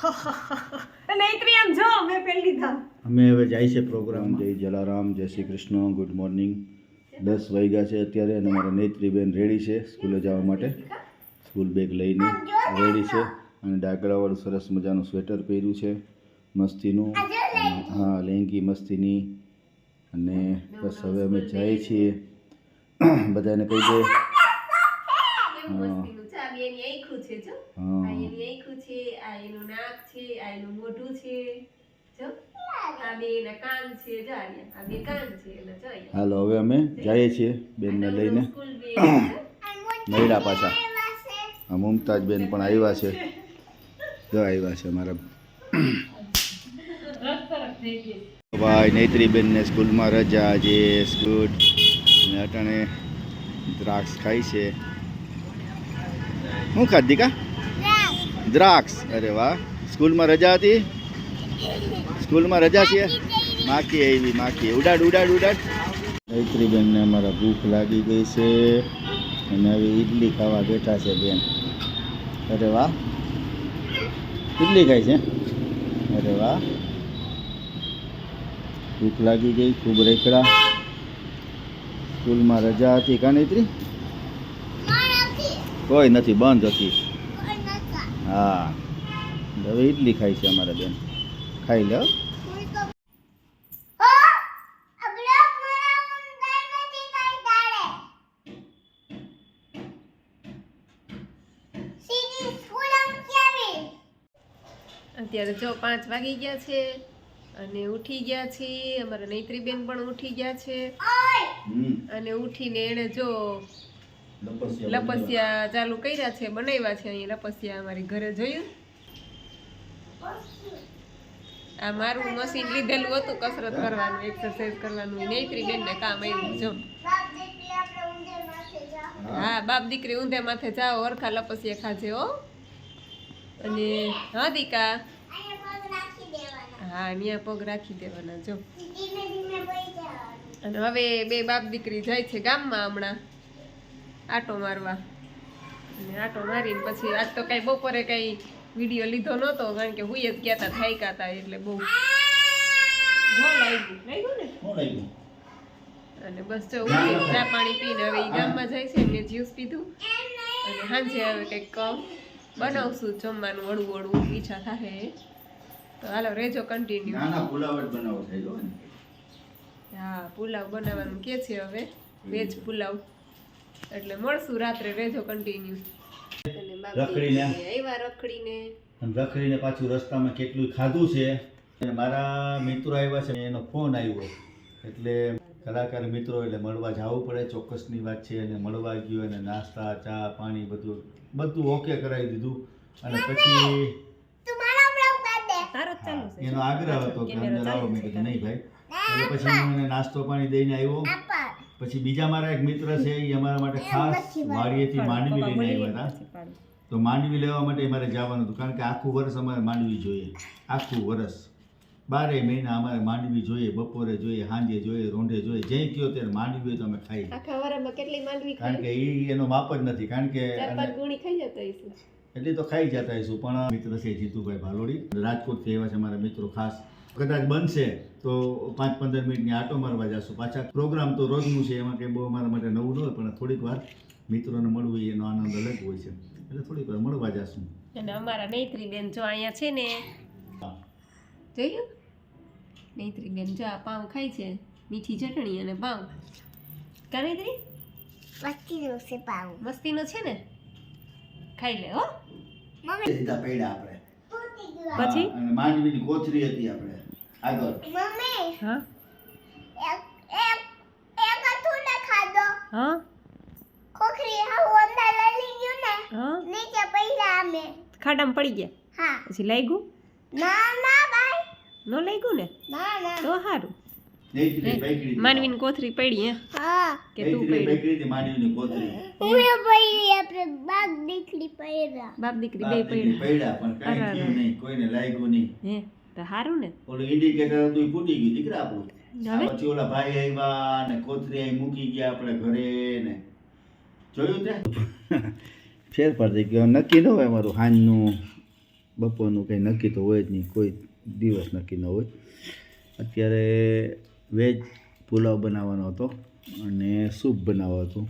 નૈત્રી જો મેં પહેરી લીધા. અમે હવે જાય છે પ્રોગ્રામ જય જલારામ જય શ્રી કૃષ્ણ ગુડ મોર્નિંગ દસ વાગ્યા છે અત્યારે અને મારા નેત્રીબેન રેડી છે સ્કૂલે જવા માટે. સ્કૂલ બેગ લઈને રેડી છે અને ડાકડાવાળું સરસ મજાનું સ્વેટર પહેર્યું છે મસ્તીનું. હા લેંગી મસ્તીની. અને બસ હવે અમે જઈએ છીએ. બધાને કહી દે કેવું મસ્તીનું છે આ બેની આંખું છે જો આ એની આંખું છે આ એનું નાક છે આ એનું મોઢું છે જો આ બે એના કાન છે જો આ બે કાન છે એટલે જો હાલો હવે અમે જઈએ છીએ બેનને લઈને. મળ્યા પાછા આ મુમતાજ બેન પણ આવ્યા છે જો આવ્યા છે મારા ભાઈ નૈત્રીબેનને સ્કૂલમાં રજા આજે સ્કૂલ ને અટાણે દ્રાક્ષ ખાય છે શું ખાધી કા દ્રાક્ષ. અરે વાહ. સ્કૂલમાં રજા હતી? સ્કૂલમાં રજા છે? માખી આવી, માખી. ઉડાડ ઉડાડ ઉડાડ. નૈત્રીબેનને અમારા ભૂખ લાગી ગઈ છે. અને હવે ઈડલી ખાવા બેઠા છે બેન. અરે વાહ. ઈડલી ખાય છે? અરે વાહ. ભૂખ લાગી ગઈ, ખૂબ રેકડા સ્કૂલમાં રજા હતી કા કોઈ નથી, બંધ હતી. હા. હવે ઇડલી ખાય છે અમારા બેન. ખાઈ લો. અત્યારે જો પાંચ વાગી ગયા છે અને ઉઠી ગયા છે અમારા નૈત્રીબેન પણ ઉઠી ગયા છે. અને ઉઠીને એને જો લપસિયા ચાલુ કર્યા છે, બનાવ્યા છે અહીંયા લપસિયા અમારી ઘરે જોયું. આ મારું મશીન લીધેલું હતું, કસરત કરવાનું એક્સરસાઇઝ કરવાનું, નૈત્રી બેન કામ આવ્યું જો હા, બાપ દીકરી ઊંધે માથે જાઓ અરખા લપસિયા ખાજે, હો. અને હા, દીકા? હા, અહીંયા પગ રાખી દેવાના, જો. અને હવે બે બાપ દીકરી જાય છે ગામમાં હમણાં. આટો મારવા. અને આટો મારીને પછી આજ તો કઈ બપોરે કઈ વીડિયો લીધો નહોતો કારણ કે હુંય જ ગયા હતા થાયકા હતા એટલે બહુ ને અને બસ જો ચા પાણી પીને હવે એ ગામમાં જાય છે મેં જ્યુસ પીધું. અને સાંજે હવે કંઈક બનાવશું જમવાનું હળવું વળું ઈચ્છા થાય તો હાલો રેજો કન્ટિન્યુ નાના ફુલાવટ બનાવો થઈ ગયો હા પુલાવ બનાવવાનું કે છે હવે? વેજ પુલાવ. એટલે મળશું રાત્રે રહેજો કન્ટિન્યુ રખડીને. આવ્યા રખડીને. અને રખડીને પાછું રસ્તામાં કેટલું ખાધું છે. અને મારા મિત્રો આવ્યા છે એનો ફોન આવ્યો. એટલે કલાકાર મિત્રો એટલે મળવા જવું પડે ચોક્કસની વાત છે અને મળવા ગયો અને નાસ્તા ચા પાણી બધું બધું ઓકે કરાવી દીધું. અને પછી એનો આગ્રહ હતો કે અંદર આવો. મેં કીધું નહીં ભાઈ. એટલે પછી હું એને નાસ્તો પાણી દઈને આવ્યો. પછી બીજા મારા એક મિત્ર છે એ અમારા માટે ખાસ વાડીએથી માંડવી લઈને આવ્યા હતા. તો માંડવી લેવા માટે મારે જવાનું હતું કારણ કે આખું વર્ષ અમારે માંડવી જોઈએ. આખું વર્ષ. બારે મહિના અમારે માંડવી જોઈએ બપોરે જોઈએ સાંજે જોઈએ રોંઢે જોઈએ. જે કયો ત્યારે માંડવી હોય તો અમે ખાઈ આખા વારામાં કેટલી માંડવી કારણ કે એ એનો માપ જ નથી કારણ કે એટલે તો ખાઈ જતા હઈશું પણ મિત્ર છે જીતુભાઈ ભાલોડી. રાજકોટથી આવ્યા છે મારા મિત્રો ખાસ. કદાચ બનશે તો પાંચ પંદર મિનિટની આટો મારવા જશું. પાછા પ્રોગ્રામ તો રોજનું છે એમાં કંઈ બહુ અમારા માટે નવું ન હોય પણ થોડીક વાર મિત્રોને મળવું એનો આનંદ અલગ હોય છે. એટલે થોડીક વાર મળવા જશું. અને અમારા નૈત્રી બેન જો અહીંયા છે ને. જોયું? નૈત્રી બેન જો આ પાઉં ખાય છે મીઠી ચટણી અને પાઉં. કા નૈત્રી મસ્તીનો છે ને? ખાઈ લે હો. પૈડા આપણે. પછી? માંડવીની કોથરી હતી આપણે. આગળ. હા? હા? હા ખાડામાં પડી ગયા? પછી લાગ્યું ન લાગ્યું ને તો સારું નૈત્રી પૈકડી હતી. માનવીની કોથરી પડી હે? કે તું પડી પડી? પૈકડી હતી માંડવીની કોથરી બાપ દીકરી બાપ બે દીકરી પડી પૈડા પણ કઈ થયું નહીં કોઈને લાગ્યું નહીં. હે? તો સારું ને. ઓલું ઇન્ડિકેટર તો ફૂટી ગયું દીકરા આપણું? પછી ઓલા ભાઈ આવ્યા ને કોથરી અહીં મૂકી ગયા આપણે ઘરે ને. જોયું તે? ફેર પડતી ગયો નક્કી ન હોય અમારું હાંજનું બપોરનું કંઈ નક્કી તો હોય જ નહીં. કોઈ દિવસ નક્કી ન હોય. અત્યારે વેજ પુલાવ બનાવવાનો હતો અને સૂપ બનાવવા હતું.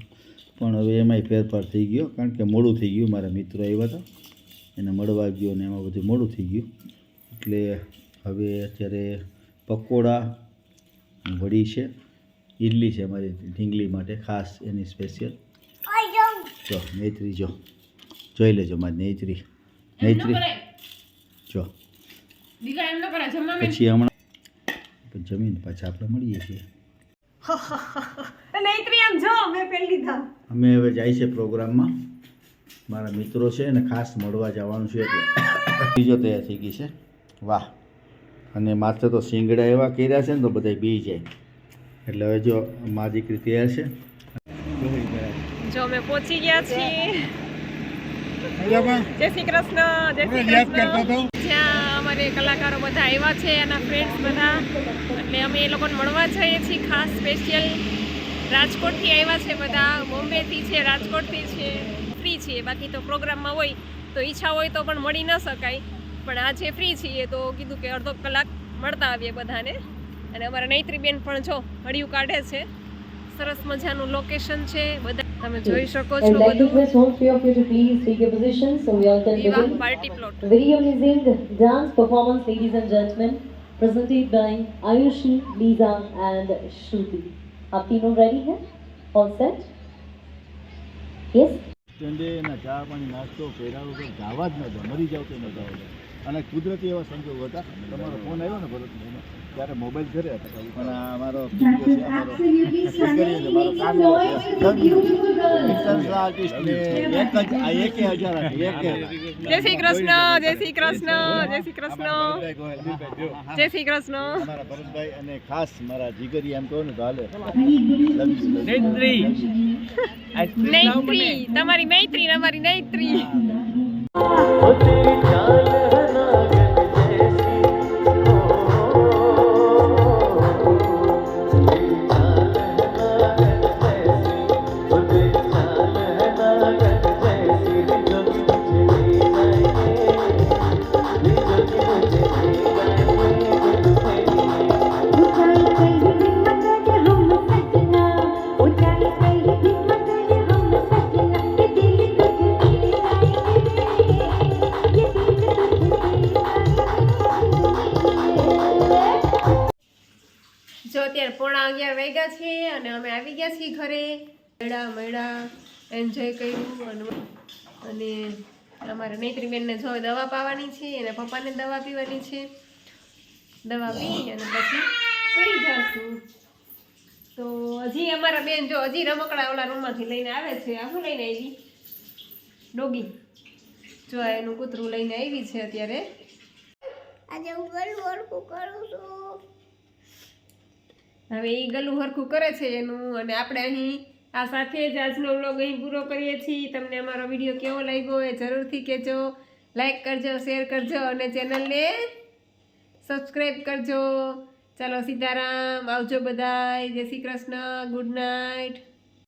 પણ હવે એમાંય ફેરફાર થઈ ગયો કારણ કે મોડું થઈ ગયું. મારા મિત્રો આવ્યા હતા. એને મળવા ગયો ને એમાં બધું મોડું થઈ ગયું. એટલે હવે અત્યારે પકોડા વડી છે ઇડલી છે મારી ઢીંગલી માટે ખાસ એની સ્પેશિયલ જો નેત્રી જો. જોઈ લેજો મારી નેત્રી નેત્રી જો. પછી હમણાં જમીન જમીને પાછા આપણે મળીએ છીએ. અમે હવે જાય છે પ્રોગ્રામમાં. મારા મિત્રો છે અને ખાસ મળવા જવાનું છે એટલે. બીજો તૈયાર થઈ ગઈ છે. વાહ. અને માથે તો શિંગડા એવા કર્યા છે ને તો બધા બી જાય. એટલે હવે જો મા દીકરી તૈયાર છે. જો અમે પહોંચી ગયા છીએ. જય શ્રી કૃષ્ણ. જય શ્રી કૃષ્ણ જ્યાં અમારે કલાકારો બધા આવ્યા છે એના ફ્રેન્ડ્સ બધા. એટલે અમે એ લોકોને મળવા જઈએ છીએ ખાસ સ્પેશિયલ રાજકોટથી આવ્યા છે બધા બોમ્બેથી છે રાજકોટથી છે ફ્રી છીએ. બાકી તો પ્રોગ્રામમાં હોય તો ઈચ્છા હોય તો પણ મળી ન શકાય. પણ આજે ફ્રી છીએ તો કીધું કે અડધો કલાક મળતા આવીએ બધાને અને અમારા નૈત્રીબેન પણ જો હળિયું કાઢે છે સરસ મજાનું લોકેશન છે બધા તમે જોઈ શકો છો I'd like to બધું request all three of you to please take your positions so we all can વિવાહ begin. Party plot Very amazing dance performance, ladies and gentlemen, presented by Ayushi, Lisa, and Shruti. आप तीनों ready हैं? All set? Yes? સ્ટેન્ડે એના ચા પાણી નાસ્તો પહેરા વગર જવા જ નહોતો મરી જાવ તો ન જાવ અને કુદરતી એવા સંજોગો હતા. તમારો ફોન આવ્યો ને ભરત ત્યારે મોબાઈલ ઘરે હતા પણ આ મારો આર્ટિસ્ટને એક જ આ એકે હજાર હતી, એકે હજાર. જય શ્રી કૃષ્ણ જય શ્રી કૃષ્ણ જય શ્રી કૃષ્ણ જય શ્રી કૃષ્ણ. અમારા ભરતભાઈ અને ખાસ મારા જીગરી એમ કહો ને તો હાલે. નૈત્રી તમારી મૈત્રી તમારી અમારી નૈત્રી અત્યારે પોણા અગિયાર વાગ્યા છે અને અમે આવી ગયા છીએ ઘરે. મેળા મેળા એન્જોય કર્યું અને અમારા નેત્રીબેનને જો દવા પાવાની છે અને પપ્પાને દવા પીવાની છે. દવા પી અને પછી સુઈ જશું. તો હજી અમારા બેન જો હજી રમકડા ઓલા રૂમમાંથી લઈને આવે છે. આ શું લઈને આવી? ડોગી. જો એનું કૂતરું લઈને આવી છે અત્યારે. આજે હું હરખું કરું છું. હવે એ ગલું હરખું કરે છે એનું, અને આપણે અહીં આ સાથે જ આજનો વ્લોગ અહીં પૂરો કરીએ છીએ. તમને અમારો વીડિયો કેવો લાગ્યો એ જરૂરથી કહેજો. લાઈક કરજો શેર કરજો, અને ચેનલને સબસ્ક્રાઈબ કરજો. ચાલો સીતારામ, આવજો બધાય. જય શ્રી કૃષ્ણ. Good night